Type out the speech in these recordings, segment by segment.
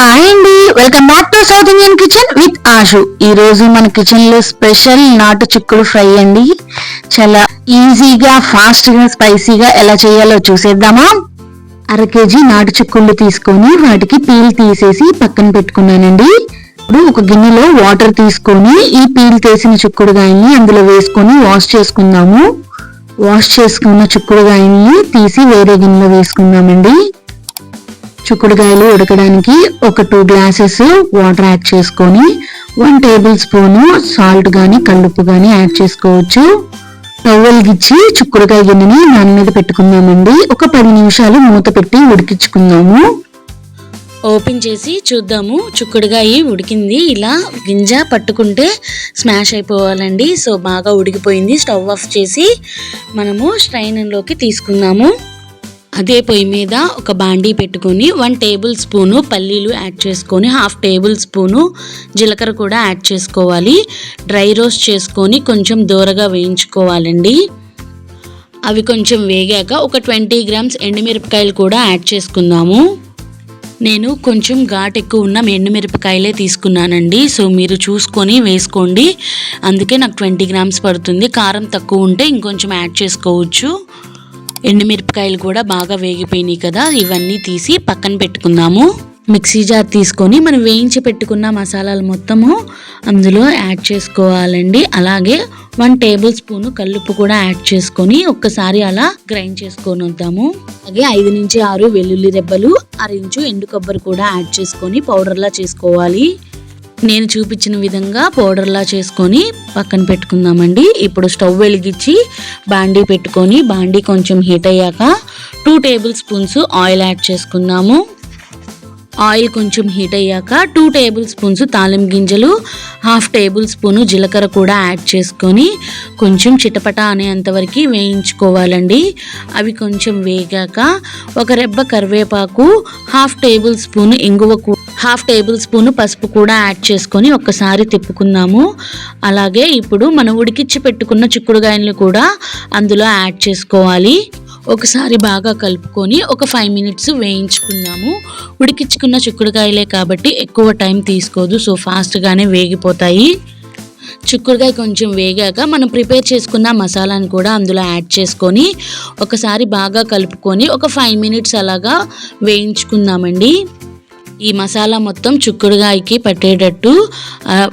Hi అండి welcome back to south Indian kitchen with Ashu ఈ రోజు మన కిచెన్లో స్పెషల్ నాటు చిక్కుడు ఫ్రై అండి. చాలా ఈజీగా ఫాస్ట్గా స్పైసీగా ఎలా చేయాలో చూసేద్దామా? అర కేజీ నాటు చిక్కుళ్ళు తీసుకొని వాటికి పీల్ తీసేసి పక్కన పెట్టుకున్నానండి. ఇప్పుడు ఒక గిన్నెలో వాటర్ తీసుకొని ఈ పీల్ తీసిన చిక్కుడుగాయల్ని అందులో వేసుకొని వాష్ చేసుకుందాము. వాష్ చేసుకున్న చిక్కుడుగాయల్ని తీసి వేరే గిన్నెలో వేసుకుందామండి. చిక్కుడుగాయలు ఉడకడానికి ఒక టూ గ్లాసెస్ వాటర్ యాడ్ చేసుకొని వన్ టేబుల్ స్పూను సాల్ట్ కానీ కల్లుప్పు కానీ యాడ్ చేసుకోవచ్చు. గిచ్చి చిక్కుడుకాయ గిన్నెని దాని మీద పెట్టుకుందామండి. ఒక పది నిమిషాలు మూత పెట్టి ఉడికించుకుందాము. ఓపెన్ చేసి చూద్దాము. చుక్కుడుగాయి ఉడికింది. ఇలా గింజ పట్టుకుంటే స్మాష్ అయిపోవాలండి. సో బాగా ఉడికిపోయింది. స్టవ్ ఆఫ్ చేసి మనము స్ట్రైనర్లోకి తీసుకుందాము. అదే పొయ్యి మీద ఒక బాండీ పెట్టుకొని వన్ టేబుల్ స్పూను పల్లీలు యాడ్ చేసుకొని హాఫ్ టేబుల్ స్పూను జీలకర్ర కూడా యాడ్ చేసుకోవాలి. డ్రై రోస్ట్ చేసుకొని కొంచెం దూరగా వేయించుకోవాలండి. అవి కొంచెం వేగాక ఒక ట్వంటీ గ్రామ్స్ ఎండుమిరపకాయలు కూడా యాడ్ చేసుకుందాము. నేను కొంచెం ఘాట్ ఎక్కువ ఉన్న ఎండుమిరపకాయలే తీసుకున్నానండి. సో మీరు చూసుకొని వేసుకోండి. అందుకే నాకు ట్వంటీ గ్రామ్స్ పడుతుంది. కారం తక్కువ ఉంటే ఇంకొంచెం యాడ్ చేసుకోవచ్చు. ఎండుమిరపకాయలు కూడా బాగా వేగిపోయినాయి కదా ఇవన్నీ తీసి పక్కన పెట్టుకుందాము. మిక్సీ జార్ తీసుకొని మనం వేయించి పెట్టుకున్న మసాలాలు మొత్తము అందులో యాడ్ చేసుకోవాలండి. అలాగే వన్ టేబుల్ స్పూన్ కల్లుప్పు కూడా యాడ్ చేసుకొని ఒక్కసారి అలా గ్రైండ్ చేసుకొని వద్దాము. అలాగే ఐదు నుంచి ఆరు వెల్లుల్లి రెబ్బలు అరించు ఎండు కొబ్బరి కూడా యాడ్ చేసుకొని పౌడర్లా చేసుకోవాలి. నేను చూపించిన విధంగా పౌడర్లా చేసుకొని పక్కన పెట్టుకుందామండి. ఇప్పుడు స్టవ్ వెలిగించి బాండీ పెట్టుకొని బాండీ కొంచెం హీట్ అయ్యాక two table spoons oil add చేసుకుందాము. ఆయిల్ కొంచెం హీట్ అయ్యాక టూ టేబుల్ స్పూన్స్ తాలిం గింజలు హాఫ్ టేబుల్ స్పూను జీలకర్ర కూడా యాడ్ చేసుకొని కొంచెం చిటపట అనేంతవరకు వేయించుకోవాలండి. అవి కొంచెం వేగాక ఒక రెబ్బ కరివేపాకు హాఫ్ టేబుల్ స్పూన్ ఇంగువ హాఫ్ టేబుల్ స్పూన్ పసుపు కూడా యాడ్ చేసుకొని ఒక్కసారి తిప్పుకుందాము. అలాగే ఇప్పుడు మనం ఉడికిచ్చి పెట్టుకున్న చిక్కుడుగాయలను కూడా అందులో యాడ్ చేసుకోవాలి. ఒకసారి బాగా కలుపుకొని ఒక ఫైవ్ మినిట్స్ వేయించుకుందాము. ఉడికించుకున్న చిక్కుడుకాయలే కాబట్టి ఎక్కువ టైం తీసుకోదు సో ఫాస్ట్గానే వేగిపోతాయి. చిక్కుడుకాయ కొంచెం వేగాక మనం ప్రిపేర్ చేసుకున్న మసాలాని కూడా అందులో యాడ్ చేసుకొని ఒకసారి బాగా కలుపుకొని ఒక ఫైవ్ మినిట్స్ అలాగా వేయించుకుందామండి. ఈ మసాలా మొత్తం చుక్కుడుగాయకి పట్టేటట్టు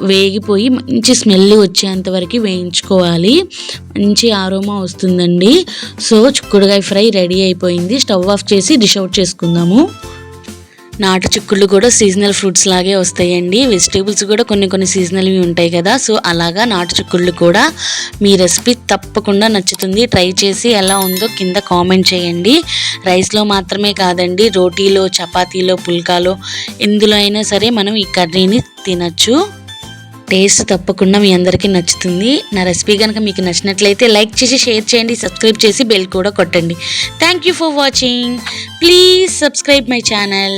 వేగిపోయి మంచి స్మెల్ వచ్చేంత వరకు వేయించుకోవాలి. మంచి ఆరోమా వస్తుందండి. సో చుక్కుడుగాయ ఫ్రై రెడీ అయిపోయింది. స్టవ్ ఆఫ్ చేసి డిష్ అవుట్ చేసుకుందాము. నాటు చిక్కుళ్ళు కూడా సీజనల్ ఫ్రూట్స్ లాగే వస్తాయండి. వెజిటేబుల్స్ కూడా కొన్ని కొన్ని సీజనల్వి ఉంటాయి కదా. సో అలాగా నాటు చిక్కుళ్ళు కూడా మీ రెసిపీ తప్పకుండా నచ్చుతుంది. ట్రై చేసి ఎలా ఉందో కింద కామెంట్ చేయండి. రైస్లో మాత్రమే కాదండి రోటీలో చపాతీలో పుల్కాలో ఎందులో అయినా సరే మనం ఈ కర్రీని తినచ్చు. టేస్ట్ తప్పకుండా మీ అందరికీ నచ్చుతుంది. నా రెసిపీ కనుక మీకు నచ్చినట్లయితే లైక్ చేసి షేర్ చేయండి సబ్స్క్రైబ్ చేసి బెల్ కూడా కొట్టండి. Thank you for watching please subscribe my channel